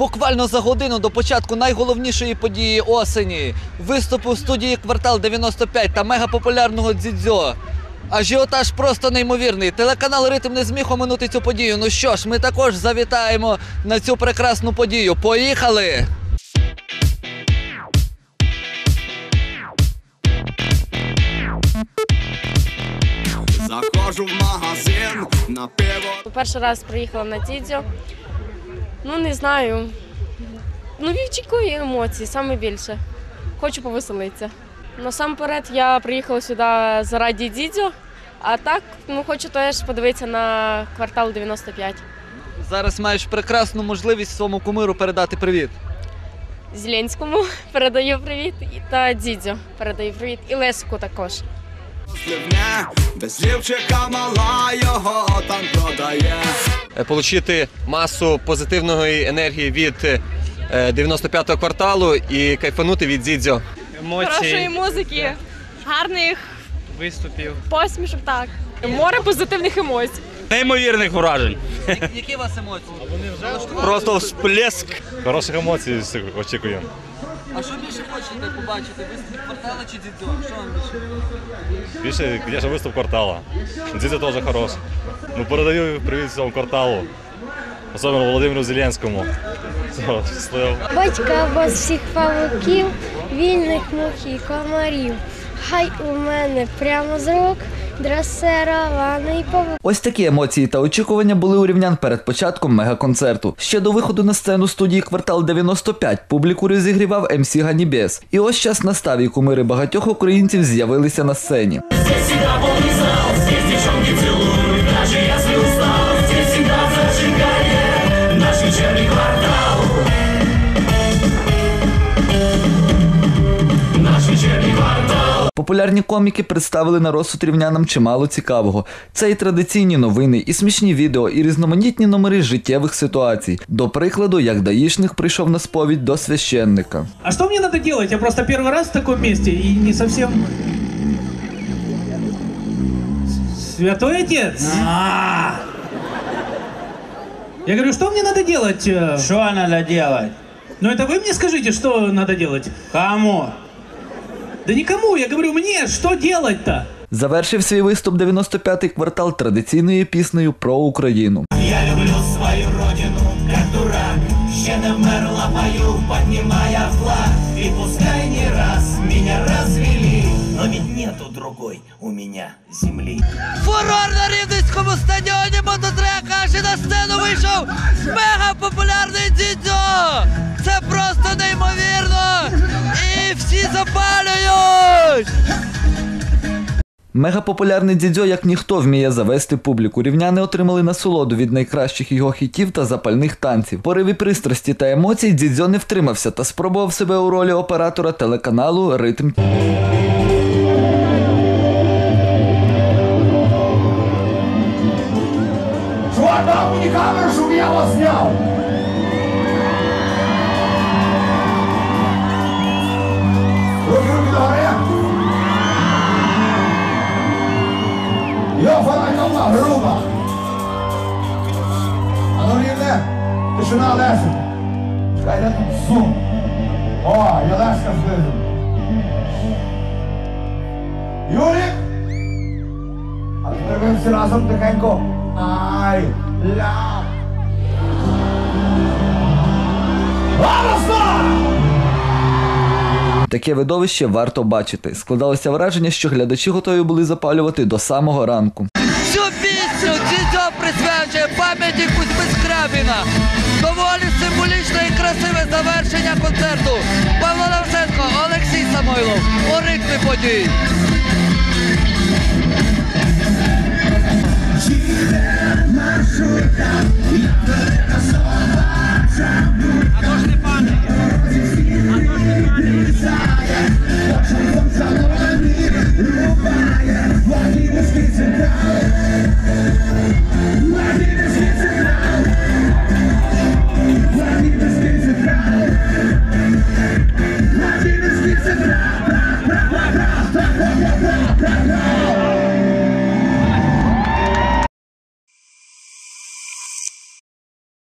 Буквально за годину до початку найголовнішої події осені виступу в студії квартал 95 та мегапопулярного дзідзьо. Ажіотаж просто неймовірний. Телеканал Ритм не зміг оминути цю подію. Ну що ж, ми також завітаємо на цю прекрасну подію. Поїхали! Заходжу в магазин на пиво. Перший раз приїхала на Дідзьо. Ну, не знаю. Ну, очікую емоцій, саме більше. Хочу повеселитися. Насамперед, я приїхала сюди заради Дідзьо, а так ну, хочу теж подивитися на квартал 95. Зараз маєш прекрасну можливість своєму кумиру передати привіт. Зеленському передаю привіт і та Дідзьо передаю привіт. І Лесику також. Сливне, без лівчика мала його там продає. Е, получити масу позитивної енергії від е, 95-го кварталу і кайфанути від дзідзьо. Хорошої музики, гарних виступів. посмішок, так. Море позитивних емоцій. Неймовірних уражень. Які у вас емоції? Просто всплеск. Хороших емоцій очікуємо. А що більше хочете побачити? Виступ квартала чи дзідзьо? Що вам більше? Більше, звісно, виступ квартала. Діти теж хороші. Ну, передаю привіт цьому кварталу. Особливо Володимиру Зеленському. Батька вас всіх павуків, вільних мух і комарів. Хай у мене прямо з рук дресирований павук. Ось такі емоції та очікування були у рівнян перед початком мегаконцерту. Ще до виходу на сцену студії квартал 95 публіку розігрівав МС Ганібес. І ось час настав, і кумири багатьох українців з'явилися на сцені. Популярні коміки представили на розсуд рівнянам чимало цікавого. Це і традиційні новини, і смішні відео, і різноманітні номери життєвих ситуацій. До прикладу, як даїшник прийшов на сповідь до священника. А что мне надо делать? Я просто первый раз в таком месте и не совсем... Святой Отец? А. Я говорю, что мне надо делать? э? Что надо делать? Ну это вы мне скажите, что надо делать? Кому? Да никому, я говорю, мне что делать-то? Завершив свій виступ 95-й квартал традиційною піснею про Україну. Я люблю свою родину, как дурак. Ще не вмерла бою, поднимая флаг. И пускай не раз меня развели, но ведь нету другой у меня земли. Фурор на рівненському стадіоні мототрека аж і на сцену вийшов мега популярний дідьо! Це просто неймовірно! Всі запалюють! Мегапопулярний дідьо, як ніхто, вміє завести публіку. Рівняни отримали насолоду від найкращих його хітів та запальних танців. Пориві пристрасті та емоцій дідьо не втримався та спробував себе у ролі оператора телеканалу Ритм. Чувак, дав мені камеру, щоб я вас зняв. Груба. А ну рівне, тишина, Лесик. Чекай, де тут сум? О, є Леска знизу. Юрік! А тепер ви всі разом тихенько. Ай, ля. Таке видовище варто бачити. Складалося враження, що глядачі готові були запалювати до самого ранку. Цю пісню дідьо присвячує пам'яті Кузьми Скрябіна. Доволі символічне і красиве завершення концерту. Павло Левсенко, Олексій Самойлов. У подій.